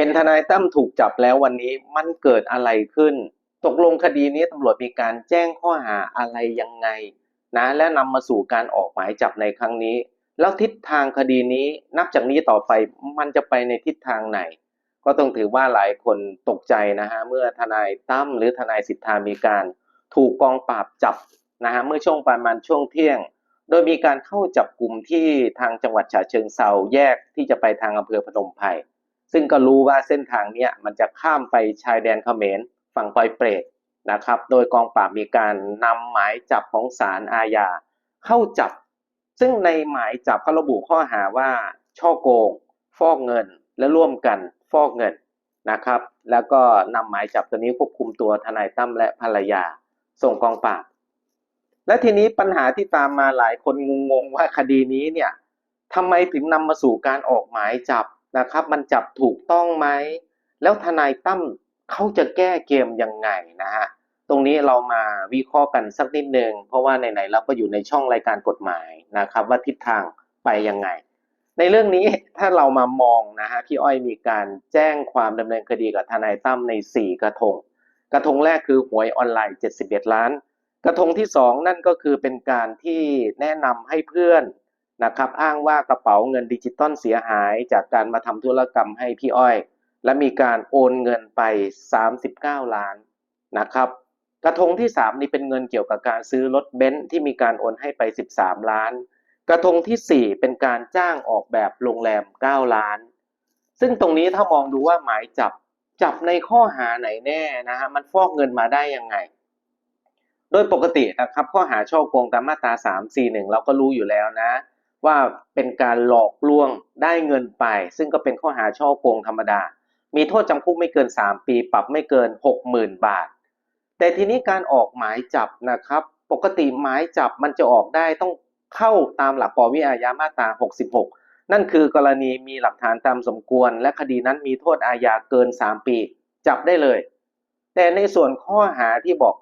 เห็นทนายตั้มถูกจับแล้ววันนี้มันเกิดอะไรขึ้น ตกลงคดีนี้ตำรวจมีการแจ้งข้อหาอะไรยังไงนะและนำมาสู่การออกหมายจับในครั้งนี้ แล้วทิศทางคดีนี้นับจากนี้ต่อไปมันจะไปในทิศทางไหน ก็ต้องถือว่าหลายคนตกใจนะฮะเมื่อทนายตั้มหรือทนายสิทธามีการ ถูกกองปราบจับนะฮะเมื่อช่วงประมาณช่วงเที่ยง โดยมีการเข้าจับกลุ่มที่ทางจังหวัดฉะเชิงเซาแยกที่จะไปทางอำเภอพนมไพร ซึ่งก็รู้ว่าเส้นทางเนี้ยมันจะข้ามไปชายแดนเขมรฝั่งปอยเปรตนะครับ โดยกองปราบมีการนำหมายจับของศาลอาญาเข้าจับ ซึ่งในหมายจับเขาระบุข้อหาว่า ช่อโกง ฟอกเงินและร่วมกันฟอกเงินนะครับ แล้วก็นำหมายจับตัวนี้ควบคุมตัวทนายตั้มและภรรยา ส่งกองปราบและทีนี้ปัญหาที่ตามมาหลายคนงงว่าคดีนี้เนี่ยทำไมถึงนำมาสู่การออกหมายจับ นะครับ มันจับถูกต้องไหม แล้วทนายตั้มเขาจะแก้เกมยังไงนะฮะ ตรงนี้เรามาวิเคราะห์กันสักนิดนึง เพราะว่าไหนๆเราก็อยู่ในช่องรายการกฎหมายนะครับ ว่าทิศทางไปยังไง ในเรื่องนี้ถ้าเรามามองนะฮะพี่อ้อยมีการแจ้งความดำเนินคดีกับทนายตั้มใน 4 กระทง กระทงแรกคือหวยออนไลน์ 71 ล้านกระทงที่ 2 นั่นก็คือเป็นการที่แนะนำให้เพื่อน นะครับอ้างว่ากระเป๋าเงินดิจิตอลเสียหายจากการมาทำธุรกรรมให้พี่อ้อย และมีการโอนเงินไป 39 ล้านนะครับกระทงที่ 3 นี่เป็นเงินเกี่ยวกับการซื้อรถเบนซ์ที่มีการโอนให้ไป 13 ล้าน กระทงทีสี่4 เป็นการจ้างออกแบบโรงแรม 9 ล้าน ซึ่งตรงนี้ถ้ามองดูว่าหมายจับจับในข้อหาไหนแน่นะฮะมันฟอกเงินมาได้ยังไง โดยปกตินะครับข้อหาช่อโกงตามมาตรา 341 เราก็รู้อยู่แล้วนะ ว่าเป็นการหลอกลวงได้เงินไป ซึ่งก็เป็นข้อหาช่อโกงธรรมดา มีโทษจำคุกไม่เกิน 3 ปี ปรับไม่เกิน 60,000 บาท แต่ทีนี้การออกหมายจับนะครับ ปกติหมายจับมันจะออกได้ต้องเข้าตามหลักปวิอาญามาตรา 66 นั่นคือกรณีมีหลักฐานตามสมควร และคดีนั้นมีโทษอาญาเกิน 3 ปี จับได้เลย แต่ในส่วนข้อหาที่บอก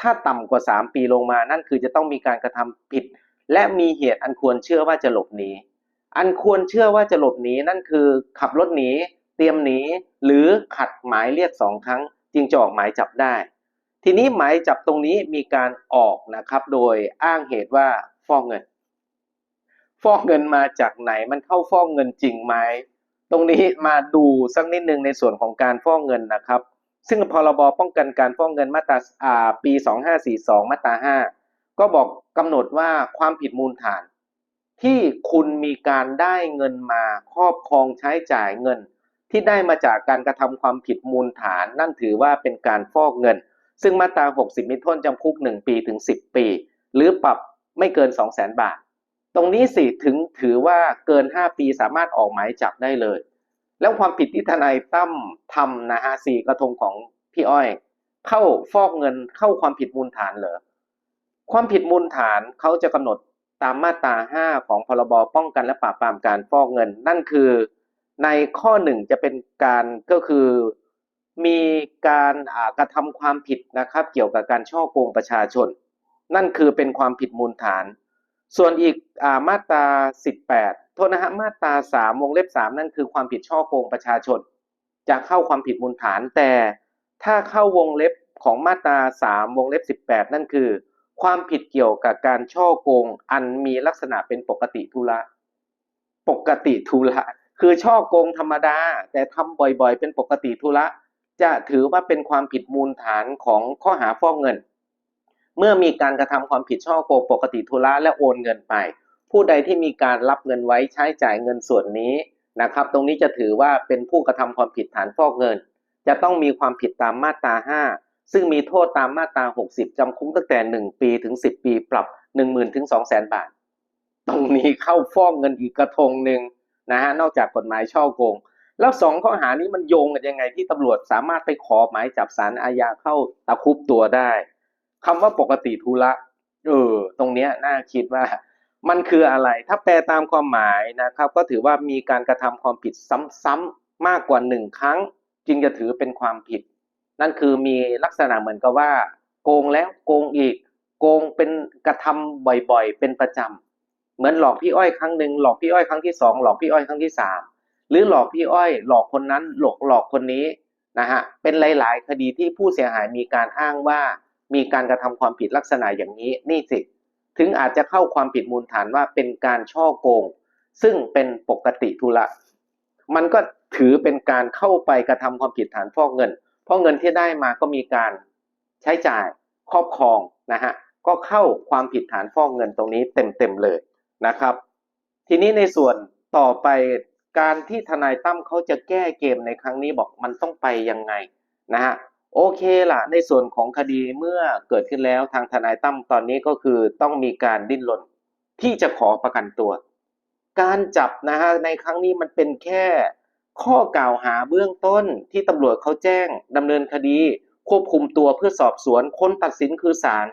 ถ้าต่ำกว่า 3 ปีลงมานั่นคือจะต้องมีการกระทำผิด และมีเหตุอันควรเชื่อว่าจะหลบหนี อันควรเชื่อว่าจะหลบหนีนั่นคือขับรถหนี เตรียมหนี หรือขัดหมายเรียกสองครั้ง จึงจะออกหมายจับได้ ทีนี้หมายจับตรงนี้มีการออกนะครับ โดยอ้างเหตุว่าฟอกเงิน ฟอกเงินมาจากไหนมันเข้าฟอกเงินจริงไหมตรงนี้มาดูสักนิดนึงในส่วนของการฟอกเงินนะครับ ซึ่งพรบป้องกันการฟอกเงินมาตราอ่าปี 2542 มาตรา 5 ก็บอกกำหนดว่าความผิดมูลฐาน ที่คุณมีการได้เงินมาครอบครองใช้จ่ายเงิน ที่ได้มาจากการกระทำความผิดมูลฐาน นั่นถือว่าเป็นการฟอกเงิน ซึ่งมาตรา 60 มีโทษจำคุก 1 ปีถึง 10 ปี หรือปรับไม่เกิน 200,000บาท ตรงนี้สิถึงถือว่าเกิน 5 ปีสามารถออกหมายจับได้เลย แล้วความผิดที่ทนายตั้มทำนะฮะสี่กระทงของพี่อ้อย เข้าฟอกเงินเข้าความผิดมูลฐานเหรอ ความผิดมูลฐานเขาจะกำหนดตามมาตรา 5 ของพรบป้องกันและปราบปรามการฟอกเงิน นั่นคือในข้อหนึ่งจะเป็นการก็คือมีการกระทำความผิดนะครับ เกี่ยวกับการช่อโกงประชาชน นั่นคือเป็นความผิดมูลฐาน ส่วนอีกอามาตรา 18 โทษนะฮะมาตรา 3 วงเล็บ 3 นั่นคือความผิดช่อโกงประชาชน จะเข้าความผิดมูลฐานแต่ถ้าเข้าวงเล็บของมาตรา 3 วงเล็บ 18 นั่นคือ ความผิดเกี่ยวกับการช่อโกงอันมีลักษณะเป็นปกติธุระปกติธุระคือช่อโกงธรรมดา แต่ทำบ่อยๆ เป็นปกติธุระจะถือว่าเป็นความผิดมูลฐานของข้อหาฟอกเงิน เมื่อมีการกระทำความผิดช่อโกงปกติธุระและโอนเงินไป ผู้ใดที่มีการรับเงินไว้ใช้จ่ายเงินส่วนนี้นะครับ ตรงนี้จะถือว่าเป็นผู้กระทำความผิดฐานฟอกเงิน จะต้องมีความผิดตามมาตรา 5 ซึ่งมีโทษตามมาตรา 60 จำคุกตั้งแต่ 1 ปีถึง 10 ปีปรับ 10,000ถึง200,000 บาท ตรงนี้เข้าฟ้อกเงินอีกกระทงหนึ่งนะฮะนอกจากกฎหมายช่อโกง แล้วสองข้อหานี้มันโยงกันยังไงที่ตำรวจสามารถไปขอหมายจับสารอาญาเข้าตะคุบตัวได้คำว่าปกติธุระเออตรงเนี้ยน่าคิดว่ามันคืออะไรถ้าแปลตามความหมายนะครับ ก็ถือว่ามีการกระทำความผิดซ้ำๆมากกว่าหนึ่งครั้ง จึงจะถือเป็นความผิด นั่นคือมีลักษณะเหมือนกับว่า โกงแล้วโกงอีก โกงเป็นกระทำบ่อยๆ เป็นประจำเหมือนหลอกพี่อ้อยครั้งหนึ่งหลอกพี่อ้อยครั้งที่สองหลอกพี่อ้อยครั้งที่สามหรือหลอกพี่อ้อย หลอกคนนั้นหลอกหลอกคนนี้นะฮะเป็นหลาย ๆ คดีที่ผู้เสียหายมีการอ้างว่า มีการกระทำความผิดลักษณะอย่างนี้นี่สิถึงอาจจะเข้าความผิดมูลฐานว่าเป็นการช่อโกง ซึ่งเป็นปกติธุระมันก็ถือเป็นการเข้าไปกระทำความผิดฐานฟอกเงิน เพราะเงินที่ได้มาก็มีการใช้จ่ายครอบครองนะฮะก็เข้าความผิดฐานฟอกเงินตรงนี้เต็มๆเลยนะครับ ทีนี้ในส่วนต่อไปการที่ทนายตั้มเขาจะแก้เกมในครั้งนี้บอกมันต้องไปยังไงนะฮะโอเคล่ะ ในส่วนของคดีเมื่อเกิดขึ้นแล้วทางทนายตั้มตอนนี้ก็คือต้องมีการดิ้นรนที่จะขอประกันตัว การจับนะฮะในครั้งนี้มันเป็นแค่ ข้อกล่าวหาเบื้องต้นที่ตำรวจเขาแจ้งดำเนินคดี ควบคุมตัวเพื่อสอบสวนคนตัดสินคือศาล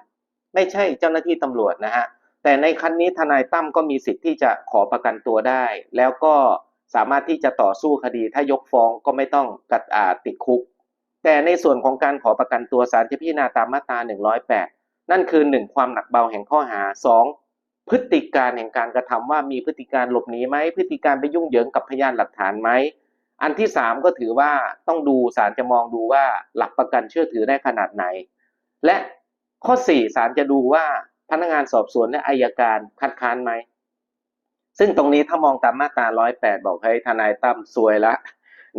ไม่ใช่เจ้าหน้าที่ตำรวจนะฮะแต่ในครั้นี้ทนายตั้มก็มีสิทธิ์ที่จะขอประกันตัวได้ แล้วก็สามารถที่จะต่อสู้คดีถ้ายกฟ้องก็ไม่ต้องกัดอาติดคุก แต่ในส่วนของการขอประกันตัวศาลจะพิจารณาตามมาตรา 108 นั่นคือ 1 ความหนักเบาแห่งข้อหา 2 พฤติการแห่งการกระทำว่ามีพฤติการหลบหนีไหมพฤติการไปยุ่งเหยิงกับพยานหลักฐานไหม อันที่3ก็ถือว่าต้องดูศาลจะมองดูว่าหลักประกันเชื่อถือได้ขนาดไหน และข้อ4ศาลจะดูว่าพนักงานสอบสวนและอายการคัดค้านไหม ซึ่งตรงนี้ถ้ามองตามมาตรา108บอกให้ทนายตั้มซวยละ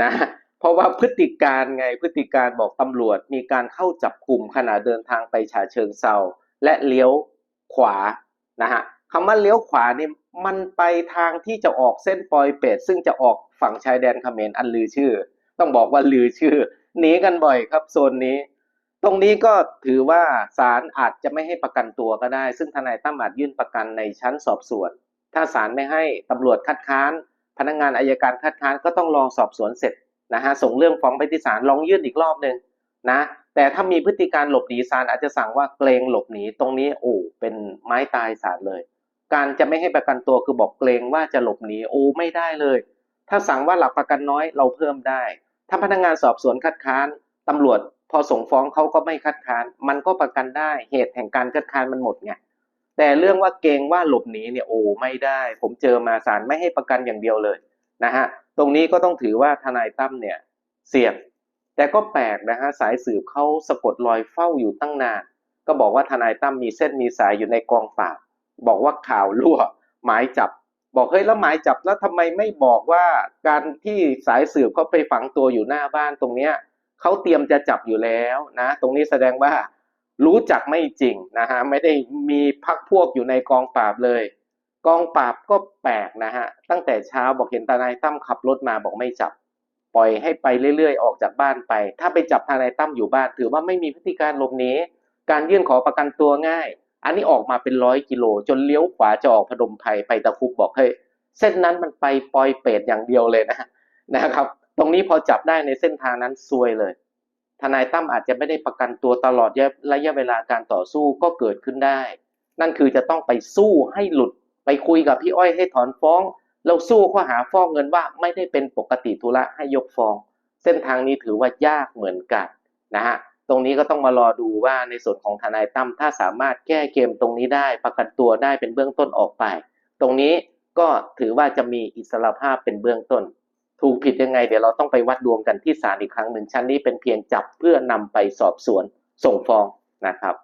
นะเพราะว่าพฤติการไงพฤติการบอกตำรวจมีการเข้าจับกลุ่มขณะเดินทางไปฉาเชิงเซาและเลี้ยวขวานะฮะ คำว่าเลี้ยวขวานี่มันไปทางที่จะออกเส้นปอยเป็ด ซึ่งจะออกฝั่งชายแดนเขมรอันลือชื่อ ต้องบอกว่าลือชื่อหนีกันบ่อยครับโซนนี้ ตรงนี้ก็ถือว่าศาลอาจจะไม่ให้ประกันตัวก็ได้ ซึ่งทนายตั้มอาจยื่นประกันในชั้นสอบสวน ถ้าศาลไม่ให้ตำรวจคัดค้าน พนักงานอายการคัดค้านก็ต้องรอสอบสวนเสร็จนะฮะส่งเรื่องฟ้องไปที่ศาลลองยื่นอีกรอบหนึ่งนะแต่ถ้ามีพฤติการหลบหนีศาลอาจจะสั่งว่าเกรงหลบหนีตรงนี้โอ้เป็นไม้ตายศาลเลย การจะไม่ให้ประกันตัวคือบอกเกรงว่าจะหลบหนีโอ้ไม่ได้เลย ถ้าสั่งว่าหลักประกันน้อยเราเพิ่มได้ ถ้าพนักงานสอบสวนคัดค้านตำรวจ พอส่งฟ้องเขาก็ไม่คัดค้าน มันก็ประกันได้เหตุแห่งการคัดค้านมันหมดไงแต่เรื่องว่าเกรงว่าหลบหนีเนี่ยโอ้ไม่ได้ ผมเจอมาศาลไม่ให้ประกันอย่างเดียวเลยนะฮะตรงนี้ก็ต้องถือว่าทนายตั้มเนี่ยเสี่ยงแต่ก็แปลกนะฮะสายสืบเขาสะกดรอยเฝ้าอยู่ตั้งนาน ก็บอกว่าทนายตั้มมีเส้นมีสายอยู่ในกองปราบ บอกว่าข่าวรั่วหมายจับ บอกเฮ้ยแล้วหมายจับแล้วทำไมไม่บอกว่าการที่สายสืบเขาไปฝังตัวอยู่หน้าบ้านตรงเนี้ยเขาเตรียมจะจับอยู่แล้วนะ ตรงนี้แสดงว่ารู้จักไม่จริงนะฮะไม่ได้มีพักพวกอยู่ในกองปราบเลย กองปราบก็แปลกนะฮะตั้งแต่เช้าบอกเห็นทนายตั้มขับรถมาบอกไม่จับ ปล่อยให้ไปเรื่อยๆ ออกจากบ้านไป ถ้าไปจับทนายตั้มอยู่บ้าน ถือว่าไม่มีพฤติการหลบหนีการยื่นขอประกันตัวง่าย อันนี้ออกมาเป็นร้อยกิโล จนเลี้ยวขวาจะออกพนมไพรไปตะคุบบอกเฮ้ยเส้นนั้นมันไปปอยเป็ดอย่างเดียวเลยนะนะครับ ตรงนี้พอจับได้ในเส้นทางนั้นซวยเลย ทนายตั้มอาจจะไม่ได้ประกันตัวตลอดระยะเวลาการต่อสู้ก็เกิดขึ้นได้ นั่นคือจะต้องไปสู้ให้หลุด ไปคุยกับพี่อ้อยให้ถอนฟ้อง เราสู้ข้อหาฟ้องเงินว่าไม่ได้เป็นปกติธุระให้ยกฟ้อง เส้นทางนี้ถือว่ายากเหมือนกันนะฮะ ตรงนี้ก็ต้องมารอดูว่าในส่วนของทนายตั้มถ้าสามารถแก้เกมตรงนี้ได้ประกันตัวได้เป็นเบื้องต้นออกไป ตรงนี้ก็ถือว่าจะมีอิสรภาพเป็นเบื้องต้น ถูกผิดยังไง เดี๋ยวเราต้องไปวัดดวงกันที่ศาลอีกครั้งหนึ่งชั้นนี้เป็นเพียงจับเพื่อนำไปสอบสวนส่งฟ้องนะครับ